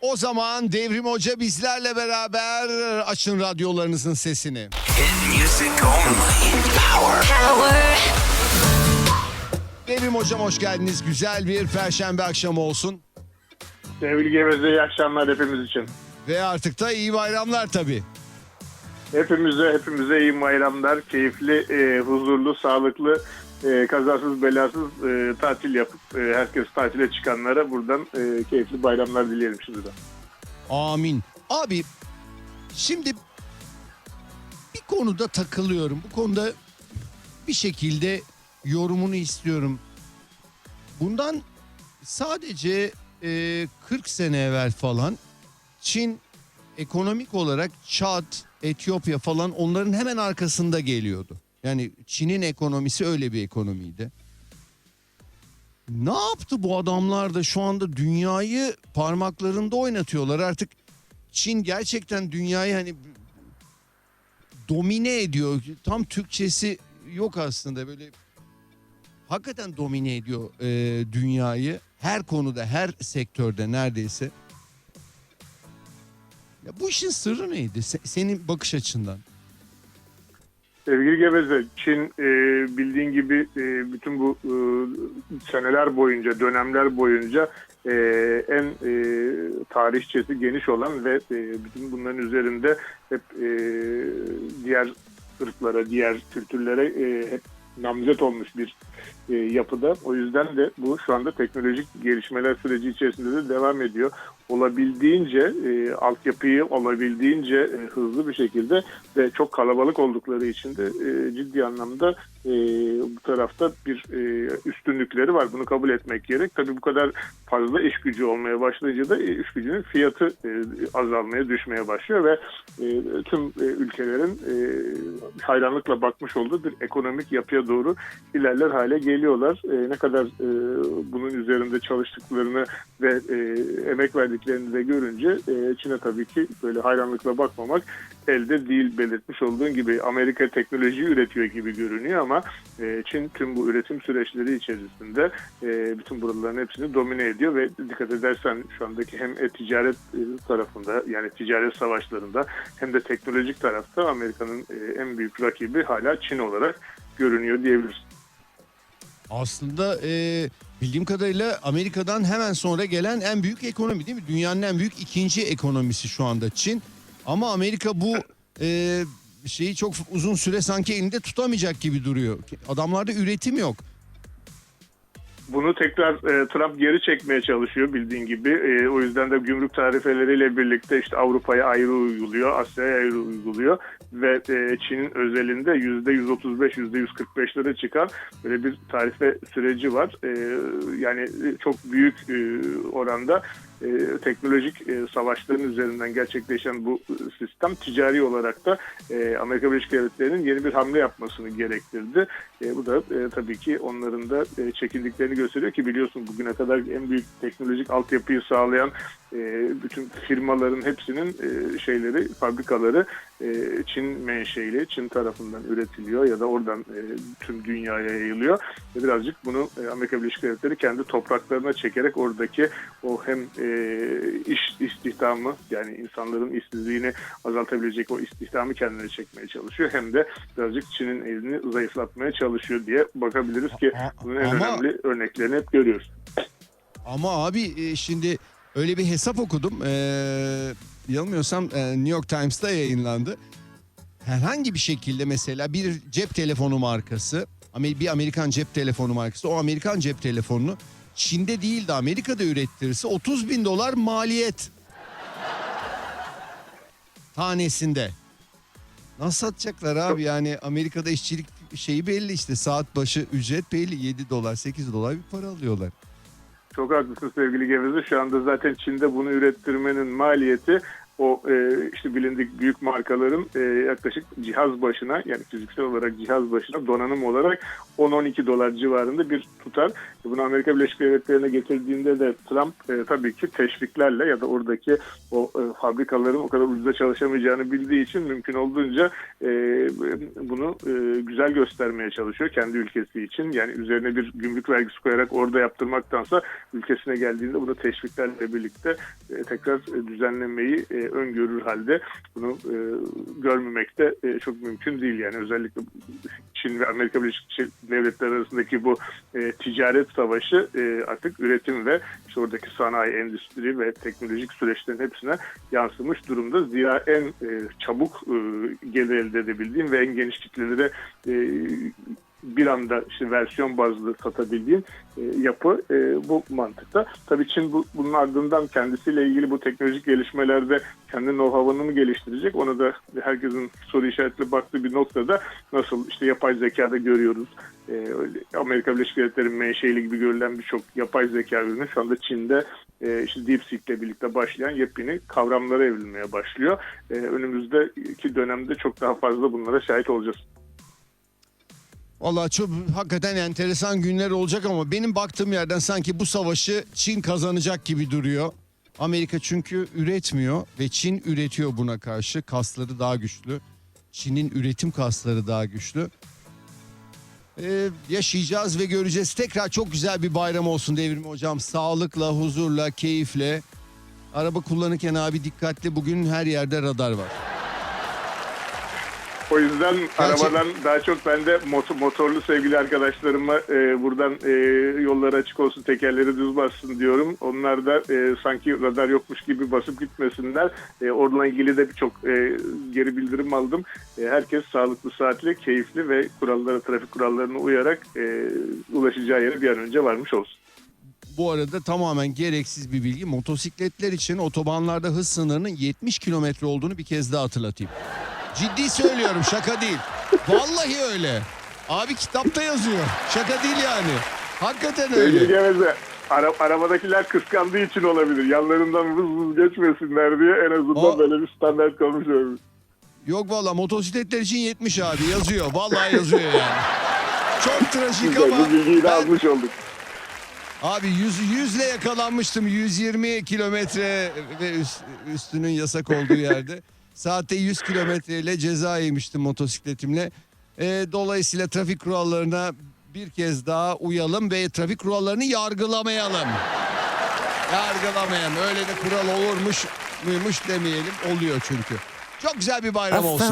O zaman Devrim Hoca bizlerle beraber açın radyolarınızın sesini. Devrim Hocam hoş geldiniz. Güzel bir perşembe akşamı olsun. Sevgili Geveze iyi akşamlar hepimiz için. Ve artık da iyi bayramlar tabii. Hepimize hepimize iyi bayramlar, keyifli, e, huzurlu, sağlıklı, e, kazasız belasız e, tatil yapıp e, herkes tatile çıkanlara buradan e, keyifli bayramlar dileyelim şimdiden. Amin. Abi şimdi bir konuda takılıyorum. Bu konuda bir şekilde yorumunu istiyorum. Bundan sadece e, 40 sene evvel falan Çin ekonomik olarak Çad, Etiyopya falan onların hemen arkasında geliyordu. Yani Çin'in ekonomisi öyle bir ekonomiydi. Ne yaptı bu adamlar da şu anda dünyayı parmaklarında oynatıyorlar. Artık Çin gerçekten dünyayı hani domine ediyor. Tam Türkçesi yok aslında böyle hakikaten domine ediyor e, dünyayı. Her konuda, her sektörde neredeyse. Ya bu işin sırrı neydi? Se- senin bakış açından. Sevgili Geveze, Çin e, bildiğin gibi e, bütün bu e, seneler boyunca, dönemler boyunca en tarihçesi geniş olan ve bütün bunların üzerinde hep diğer ırklara, diğer kültürlere hep namzet olmuş bir yapıda. O yüzden de bu şu anda teknolojik gelişmeler süreci içerisinde de devam ediyor. Olabildiğince e, altyapıyı olabildiğince e, hızlı bir şekilde ve çok kalabalık oldukları için de e, ciddi anlamda e, bu tarafta bir e, üstünlükleri var. Bunu kabul etmek gerek. Tabii bu kadar fazla iş gücü olmaya başlayınca da e, iş gücünün fiyatı e, azalmaya düşmeye başlıyor ve e, tüm e, ülkelerin e, hayranlıkla bakmış olduğu bir ekonomik yapıya doğru ilerler hale geliyorlar. E, ne kadar e, bunun üzerinde çalıştıklarını ve e, emek verdiklerini de görünce e, Çin'e tabii ki böyle hayranlıkla bakmamak elde değil belirtmiş olduğun gibi Amerika teknoloji üretiyor gibi görünüyor ama e, Çin tüm bu üretim süreçleri içerisinde e, bütün buraların hepsini domine ediyor ve dikkat edersen şu andaki hem e-ticaret e, tarafında yani ticaret savaşlarında hem de teknolojik tarafta Amerika'nın e, en büyük rakibi hala Çin olarak görünüyor diyebiliriz. Aslında e, bildiğim kadarıyla Amerika'dan hemen sonra gelen en büyük ekonomi değil mi? Dünyanın en büyük ikinci ekonomisi şu anda Çin. Ama Amerika bu e, şeyi çok uzun süre sanki elinde tutamayacak gibi duruyor. Adamlarda üretim yok. Bunu tekrar e, Trump geri çekmeye çalışıyor bildiğin gibi. E, o yüzden de gümrük tarifeleriyle birlikte işte Avrupa'ya ayrı uyguluyor, Asya'ya ayrı uyguluyor ve e, Çin'in özelinde %135, %145'lere çıkan böyle bir tarife süreci var. E, yani çok büyük e, oranda e, teknolojik e, savaşların üzerinden gerçekleşen bu sistem ticari olarak da e, Amerika Birleşik Devletleri'nin yeni bir hamle yapmasını gerektirdi. Bu da tabii ki onların da çekildiklerini gösteriyor ki biliyorsun bugüne kadar en büyük teknolojik altyapıyı sağlayan bütün firmaların hepsinin e, şeyleri, fabrikaları e, Çin menşeili, Çin tarafından üretiliyor ya da oradan e, tüm dünyaya yayılıyor. Ve birazcık bunu e, Amerika Birleşik Devletleri kendi topraklarına çekerek oradaki o hem e, iş istihdamı yani insanların işsizliğini azaltabilecek o istihdamı kendine çekmeye çalışıyor. Hem de birazcık Çin'in elini zayıflatmaya çalışıyor diye bakabiliriz ki bunun en Ama- önemli örneklerini hep görüyoruz. Ama abi e, şimdi öyle bir hesap okudum. E, yanılmıyorsam e, New York Times'ta yayınlandı. Herhangi bir şekilde mesela bir cep telefonu markası, bir Amerikan cep telefonu markası, o Amerikan cep telefonunu Çin'de değil de Amerika'da ürettirirse 30 bin dolar maliyet tanesinde. Nasıl satacaklar abi yani Amerika'da işçilik şeyi belli işte saat başı ücret belli 7 dolar 8 dolar bir para alıyorlar. Çok haklısın sevgili Geveze. Şu anda zaten Çin'de bunu ürettirmenin maliyeti o e, işte bilindik büyük markaların e, yaklaşık cihaz başına yani fiziksel olarak cihaz başına donanım olarak 10-12 dolar civarında bir tutar. Bunu Amerika Birleşik Devletleri'ne getirdiğinde de Trump e, tabii ki teşviklerle ya da oradaki o e, fabrikaların o kadar ucuza çalışamayacağını bildiği için mümkün olduğunca e, bunu e, güzel göstermeye çalışıyor kendi ülkesi için. Yani üzerine bir gümrük vergisi koyarak orada yaptırmaktansa ülkesine geldiğinde bunu teşviklerle birlikte e, tekrar düzenlemeyi e, öngörür halde bunu e, görmemek de e, çok mümkün değil. Yani özellikle Çin ve Amerika Birleşik Devletleri arasındaki bu e, ticaret savaşı e, artık üretim ve işte oradaki sanayi, endüstri ve teknolojik süreçlerin hepsine yansımış durumda. Zira en e, çabuk e, gelir elde edebildiğim ve en geniş kitlelere e, bir anda işte versiyon bazlı satabildiğin e, yapı e, bu mantıkta. Tabii Çin bu, bunun ardından kendisiyle ilgili bu teknolojik gelişmelerde kendi know-how'ını mı geliştirecek? Ona da herkesin soru işaretli baktığı bir noktada nasıl işte yapay zekada görüyoruz. E, Amerika Birleşik Devletleri'nin menşeili gibi görülen birçok yapay zeka ürünü şu anda Çin'de e, işte DeepSeek ile birlikte başlayan yepyeni kavramlara evrilmeye başlıyor. E, önümüzdeki dönemde çok daha fazla bunlara şahit olacağız. Vallahi çok hakikaten enteresan günler olacak ama benim baktığım yerden sanki bu savaşı Çin kazanacak gibi duruyor. Amerika çünkü üretmiyor ve Çin üretiyor buna karşı. Kasları daha güçlü. Çin'in üretim kasları daha güçlü. Ee, yaşayacağız ve göreceğiz. Tekrar çok güzel bir bayram olsun Devrim Hocam. Sağlıkla, huzurla, keyifle. Araba kullanırken abi dikkatli. Bugün her yerde radar var. O yüzden arabadan daha çok ben de motor, motorlu sevgili arkadaşlarıma e, buradan e, yolları açık olsun, tekerleri düz bassın diyorum. Onlar da e, sanki radar yokmuş gibi basıp gitmesinler. E, onunla ilgili de birçok e, geri bildirim aldım. E, herkes sağlıklı, saatli, keyifli ve kurallara, trafik kurallarına uyarak e, ulaşacağı yere bir an önce varmış olsun. Bu arada tamamen gereksiz bir bilgi. Motosikletler için otobanlarda hız sınırının 70 kilometre olduğunu bir kez daha hatırlatayım. Ciddi söylüyorum şaka değil. Vallahi öyle. Abi kitapta yazıyor. Şaka değil yani. Hakikaten öyle. Geveze, ara, arabadakiler kıskandığı için olabilir. Yanlarından vız vız geçmesinler diye en azından O- böyle bir standart koymuş olabilir. Yok valla motosikletler için 70 abi yazıyor. Vallahi yazıyor yani. Çok trajik Güzel, ama bu bilgiyi de ben- almış olduk. Abi 100 yüzle yakalanmıştım 120 kilometre ve üst- üstünün yasak olduğu yerde. Saatte 100 kilometreyle ceza yemiştim motosikletimle. Ee, dolayısıyla trafik kurallarına bir kez daha uyalım ve trafik kurallarını yargılamayalım. Yargılamayan öyle de kural olurmuş muymuş demeyelim oluyor çünkü. Çok güzel bir bayram olsun.